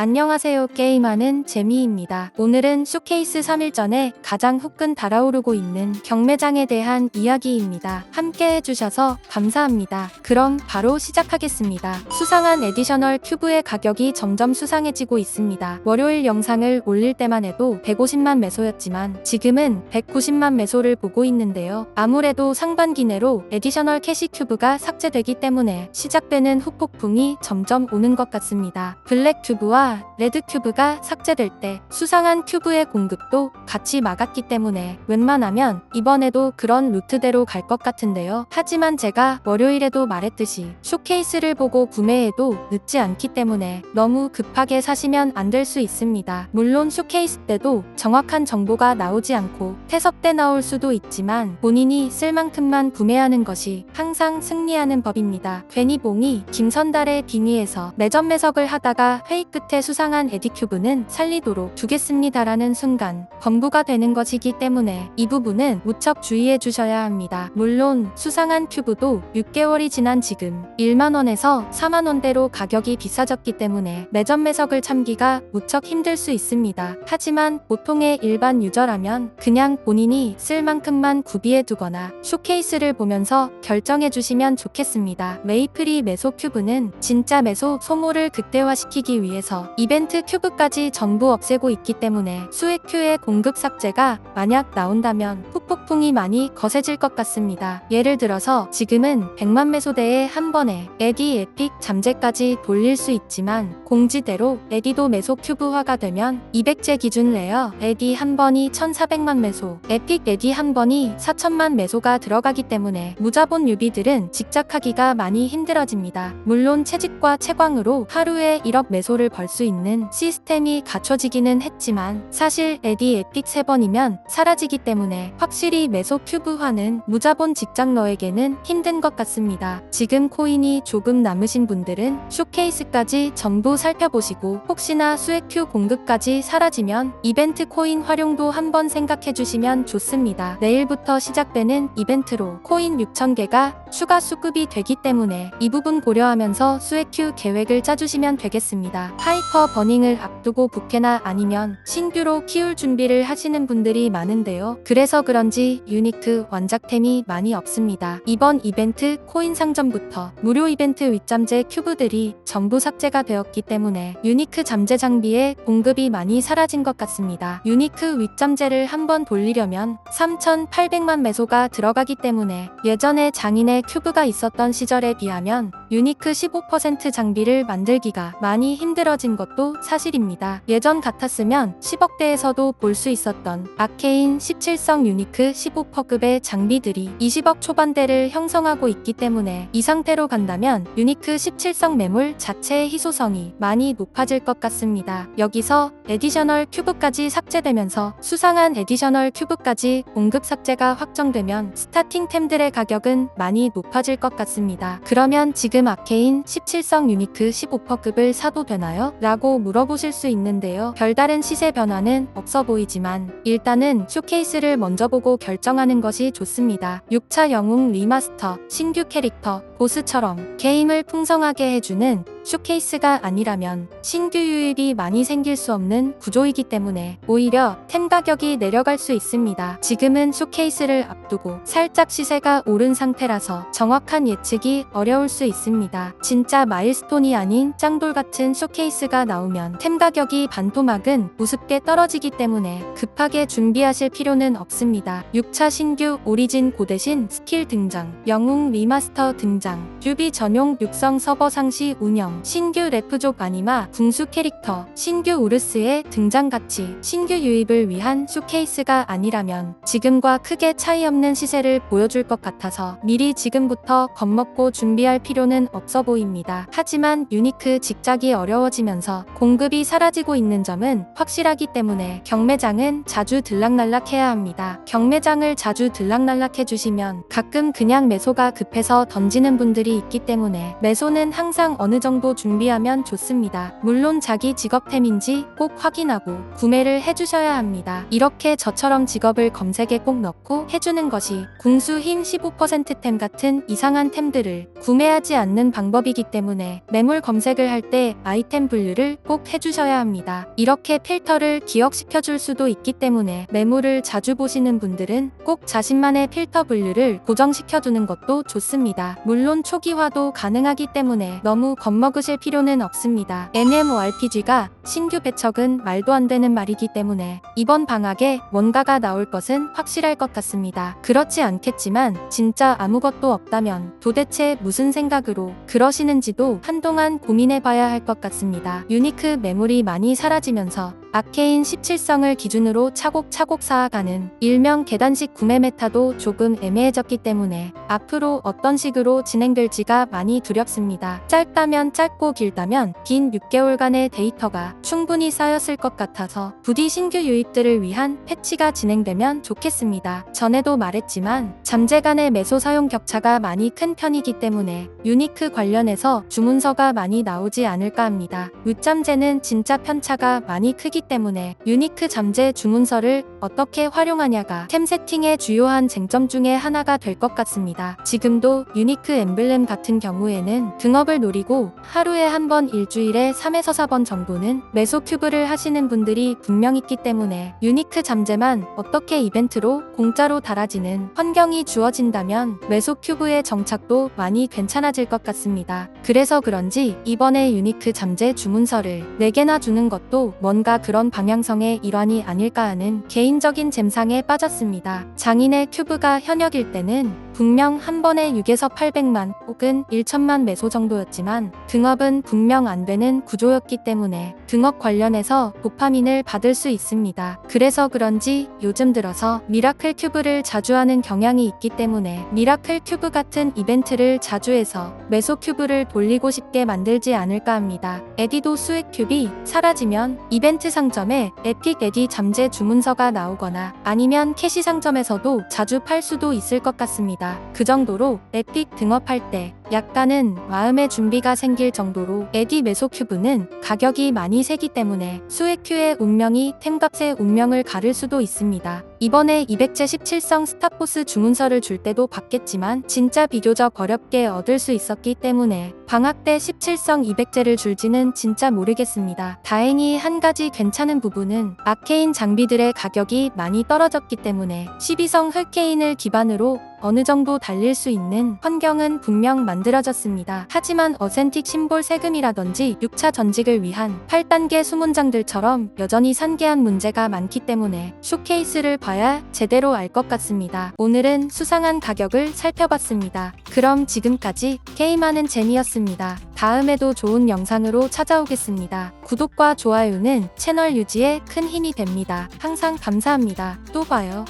안녕하세요. 게임하는 재미입니다. 오늘은 쇼케이스 3일 전에 가장 후끈 달아오르고 있는 경매장에 대한 이야기입니다. 함께 해주셔서 감사합니다. 그럼 바로 시작하겠습니다. 수상한 에디셔널 큐브의 가격이 점점 수상해지고 있습니다. 월요일 영상을 올릴 때만 해도 150만 매소였지만 지금은 190만 매소를 보고 있는데요. 아무래도 상반기 내로 에디셔널 캐시 큐브가 삭제되기 때문에 시작되는 후폭풍이 점점 오는 것 같습니다. 블랙 큐브와 레드 큐브가 삭제될 때 수상한 큐브의 공급도 같이 막았기 때문에 웬만하면 이번에도 그런 루트대로 갈 것 같은데요. 하지만 제가 월요일에도 말했듯이 쇼케이스를 보고 구매해도 늦지 않기 때문에 너무 급하게 사시면 안 될 수 있습니다. 물론 쇼케이스 때도 정확한 정보가 나오지 않고 태석 때 나올 수도 있지만 본인이 쓸 만큼만 구매하는 것이 항상 승리하는 법입니다. 괜히 봉이 김선달의 빙의에서 매점 매석을 하다가 회의 끝에 수상한 에디큐브는 살리도록 두겠습니다라는 순간 범부가 되는 것이기 때문에 이 부분은 무척 주의해 주셔야 합니다. 물론 수상한 큐브도 6개월이 지난 지금 1만원에서 4만원대로 가격이 비싸졌기 때문에 매점 매석을 참기가 무척 힘들 수 있습니다. 하지만 보통의 일반 유저라면 그냥 본인이 쓸 만큼만 구비해 두거나 쇼케이스를 보면서 결정해 주시면 좋겠습니다. 메이플이 메소 큐브는 진짜 메소 소모를 극대화시키기 위해서 이벤트 큐브까지 전부 없애고 있기 때문에 수액 큐의 공급 삭제가 만약 나온다면 후폭풍이 많이 거세질 것 같습니다. 예를 들어서 지금은 100만 매소대에 한 번에 에디 에픽 잠재까지 돌릴 수 있지만 공지대로 에디도 매소 큐브화가 되면 200제 기준 레어 에디 한 번이 1400만 매소 에픽 에디 한 번이 4000만 매소가 들어가기 때문에 무자본 유비들은 직작하기가 많이 힘들어집니다. 물론 채집과 채광으로 하루에 1억 매소를 벌 수 있는 시스템이 갖춰지기는 했지만 사실 에디 에픽 3번이면 사라지기 때문에 확실히 매소 큐브화는 무자본 직장러에게는 힘든 것 같습니다. 지금 코인이 조금 남으신 분들은 쇼케이스까지 전부 살펴보시고 혹시나 수액 큐 공급까지 사라지면 이벤트 코인 활용도 한번 생각해 주시면 좋습니다. 내일부터 시작되는 이벤트로 코인 6,000개가 추가 수급이 되기 때문에 이 부분 고려하면서 수액 큐 계획을 짜주시면 되겠습니다. 하이퍼 버닝을 앞두고 부캐나 아니면 신규로 키울 준비를 하시는 분들이 많은데요. 그래서 그런지 유니크 원작템이 많이 없습니다. 이번 이벤트 코인 상점부터 무료 이벤트 윗잠재 큐브들이 전부 삭제가 되었기 때문에 유니크 잠재 장비의 공급이 많이 사라진 것 같습니다. 유니크 윗잠재를 한번 돌리려면 3,800만 매소가 들어가기 때문에 예전에 장인의 큐브가 있었던 시절에 비하면 유니크 15% 장비를 만들기가 많이 힘들어진 것도 사실입니다. 예전 같았으면 10억대에서도 볼 수 있었던 아케인 17성 유니크 15%급의 장비들이 20억 초반대를 형성하고 있기 때문에 이 상태로 간다면 유니크 17성 매물 자체의 희소성이 많이 높아질 것 같습니다. 여기서 에디셔널 큐브까지 삭제되면서 수상한 에디셔널 큐브까지 공급 삭제가 확정되면 스타팅템들의 가격은 많이 높아질 것 같습니다. 그러면 지금 아케인 17성 유니크 15%급을 사도 되나요? 라고 물어보실 수 있는데요. 별다른 시세 변화는 없어 보이지만 일단은 쇼케이스를 먼저 보고 결정하는 것이 좋습니다. 6차 영웅 리마스터, 신규 캐릭터, 보스처럼 게임을 풍성하게 해주는 쇼케이스가 아니라면 신규 유입이 많이 생길 수 없는 구조이기 때문에 오히려 템 가격이 내려갈 수 있습니다. 지금은 쇼케이스를 앞두고 살짝 시세가 오른 상태라서 정확한 예측이 어려울 수 있습니다. 진짜 마일스톤이 아닌 짱돌 같은 쇼케이스가 나오면 템 가격이 반토막은 우습게 떨어지기 때문에 급하게 준비하실 필요는 없습니다. 6차 신규 오리진 고 대신 스킬 등장, 영웅 리마스터 등장, 듀비 전용 육성 서버 상시 운영, 신규 레프족 아니마, 궁수 캐릭터, 신규 우르스의 등장 같이 신규 유입을 위한 쇼케이스가 아니라면 지금과 크게 차이 없는 시세를 보여줄 것 같아서 미리 지금부터 겁먹고 준비할 필요는 없어 보입니다. 하지만 유니크 직작이 어려워지면서 공급이 사라지고 있는 점은 확실하기 때문에 경매장은 자주 들락날락해야 합니다. 경매장을 자주 들락날락해 주시면 가끔 그냥 매소가 급해서 던지는 분들이 있기 때문에 매소는 항상 어느 정도 준비하면 좋습니다. 물론 자기 직업템인지 꼭 확인하고 구매를 해주셔야 합니다. 이렇게 저처럼 직업을 검색에 꼭 넣고 해주는 것이 궁수 힘 15%템 같은 이상한 템들을 구매하지 않는 방법이기 때문에 매물 검색을 할 때 아이템 분류를 꼭 해주셔야 합니다. 이렇게 필터를 기억시켜 줄 수도 있기 때문에 매물을 자주 보시는 분들은 꼭 자신만의 필터 분류를 고정시켜 두는 것도 좋습니다. 물론 초기화도 가능하기 때문에 너무 겁먹으실 필요는 없습니다. MMORPG가 신규 배척은 말도 안 되는 말이기 때문에 이번 방학에 뭔가가 나올 것은 확실할 것 같습니다. 그렇지 않겠지만 진짜 아무것도 없다면 도대체 무슨 생각으로 그러시는지도 한동안 고민해 봐야 할 것 같습니다. 유니크 매물이 많이 사라지면서 아케인 17성을 기준으로 차곡차곡 쌓아가는 일명 계단식 구매 메타도 조금 애매해졌기 때문에 앞으로 어떤 식으로 진행될지가 많이 두렵습니다. 짧다면 짧고 길다면 긴 6개월간의 데이터가 충분히 쌓였을 것 같아서 부디 신규 유입들을 위한 패치가 진행되면 좋겠습니다. 전에도 말했지만 잠재 간의 매소 사용 격차가 많이 큰 편이기 때문에 유니크 관련해서 주문서가 많이 나오지 않을까 합니다. 늦잠재는 진짜 편차가 많이 크기 때문에 유니크 잠재 주문서를 어떻게 활용하냐가 템 세팅의 주요한 쟁점 중에 하나가 될 것 같습니다. 지금도 유니크 엠블렘 같은 경우에는 등업을 노리고 하루에 한 번 일주일에 3에서 4번 정도는 매소 큐브를 하시는 분들이 분명 있기 때문에 유니크 잠재만 어떻게 이벤트로 공짜로 달아지는 환경이 주어진다면 매소 큐브의 정착도 많이 괜찮아질 것 같습니다. 그래서 그런지 이번에 유니크 잠재 주문서를 4개나 주는 것도 뭔가 그런 방향성의 일환이 아닐까 하는 개인적인 잼상에 빠졌습니다. 장인의 큐브가 현역일 때는 분명 한 번에 6에서 800만 혹은 1천만 매소 정도였지만 등업은 분명 안 되는 구조였기 때문에 등업 관련해서 도파민을 받을 수 있습니다. 그래서 그런지 요즘 들어서 미라클 큐브를 자주 하는 경향이 있기 때문에 미라클 큐브 같은 이벤트를 자주 해서 매소 큐브를 돌리고 싶게 만들지 않을까 합니다. 에디도 수액 큐브이 사라지면 이벤트 상점에 에픽 에디 잠재 주문서가 나오거나 아니면 캐시 상점에서도 자주 팔 수도 있을 것 같습니다. 그 정도로 에픽 등업할 때 약간은 마음의 준비가 생길 정도로 에디 메소 큐브는 가격이 많이 세기 때문에 수액큐의 운명이 템값의 운명을 가를 수도 있습니다. 이번에 200제 17성 스타포스 주문서를 줄 때도 받겠지만 진짜 비교적 어렵게 얻을 수 있었기 때문에 방학 때 17성 200제를 줄지는 진짜 모르겠습니다. 다행히 한 가지 괜찮은 부분은 아케인 장비들의 가격이 많이 떨어졌기 때문에 12성 헐케인을 기반으로 어느 정도 달릴 수 있는 환경은 분명 만들어졌습니다. 하지만 어센틱 심볼 세금이라든지 6차 전직을 위한 8단계 수문장들처럼 여전히 산계한 문제가 많기 때문에 쇼케이스를 봐야 제대로 알 것 같습니다. 오늘은 수상한 가격을 살펴봤습니다. 그럼 지금까지 게임하는 재미였습니다. 다음에도 좋은 영상으로 찾아오겠습니다. 구독과 좋아요는 채널 유지에 큰 힘이 됩니다. 항상 감사합니다. 또 봐요.